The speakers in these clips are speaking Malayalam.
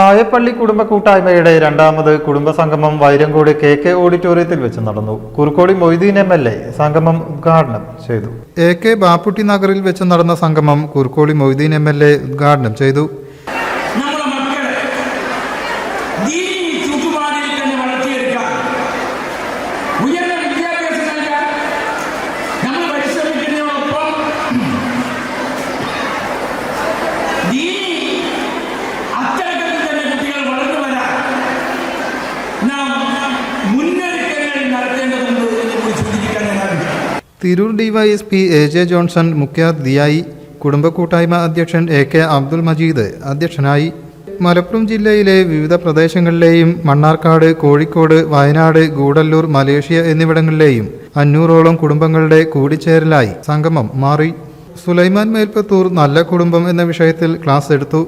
പായപ്പള്ളി കുടുംബ കൂട്ടായ്മയുടെ രണ്ടാമത് കുടുംബസംഗമം വൈരങ്കോട് കെ കെ ഓഡിറ്റോറിയത്തിൽ വെച്ച് നടന്നു. Kurukkodi Moideen M L A സംഗമം ഉദ്ഘാടനം ചെയ്തു. എ കെ ബാപ്പുട്ടി നഗറിൽ വെച്ച് നടന്ന സംഗമം Kurukkoli Moideen M L A ഉദ്ഘാടനം ചെയ്തു. Tirur DYSP A J Johnson മുഖ്യാതിഥിയായി കുടുംബ കൂട്ടായ്മ അധ്യക്ഷൻ എ കെ അബ്ദുൽ മജീദ് അധ്യക്ഷനായി. മലപ്പുറം ജില്ലയിലെ വിവിധ പ്രദേശങ്ങളിലെയും മണ്ണാർക്കാട് കോഴിക്കോട് വയനാട് ഗൂഡല്ലൂർ മലേഷ്യ എന്നിവിടങ്ങളിലെയും അഞ്ഞൂറോളം കുടുംബങ്ങളുടെ കൂടിച്ചേരലായി സംഗമം മാറി. സുലൈമാൻ മേൽപ്പത്തൂർ നല്ല കുടുംബം എന്ന വിഷയത്തിൽ ക്ലാസ് എടുത്തു.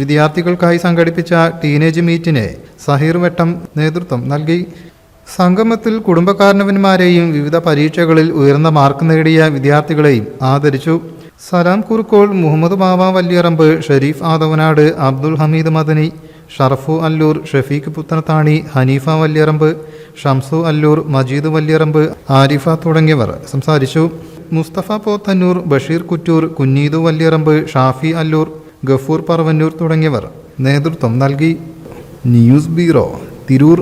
വിദ്യാർത്ഥികൾക്കായി സംഘടിപ്പിച്ച ടീനേജ് മീറ്റിനെ സഹീർ വെട്ടം നേതൃത്വം നൽകി. സംഗമത്തിൽ കുടുംബകാരണവന്മാരെയും വിവിധ പരീക്ഷകളിൽ ഉയർന്ന മാർക്ക് നേടിയ വിദ്യാർത്ഥികളെയും ആദരിച്ചു. സലാം കുറുക്കോൾ മുഹമ്മദ് ബാബ വല്യറമ്പ് ഷെരീഫ് ആദവനാട് അബ്ദുൽ ഹമീദ് മദനി ഷറഫു അല്ലൂർ ഷഫീഖ് പുത്തനത്താണി ഹനീഫ വല്യറമ്പ് ഷംസു അല്ലൂർ മജീദ് വല്യറമ്പ് ആരിഫ തുടങ്ങിയവർ സംസാരിച്ചു. മുസ്തഫ പോത്തന്നൂർ ബഷീർ കുറ്റൂർ കുഞ്ഞീദു വല്യറമ്പ് ഷാഫി അല്ലൂർ ഗഫൂർ പറവന്നൂർ തുടങ്ങിയവർ നേതൃത്വം നൽകി. News bureau Tirur.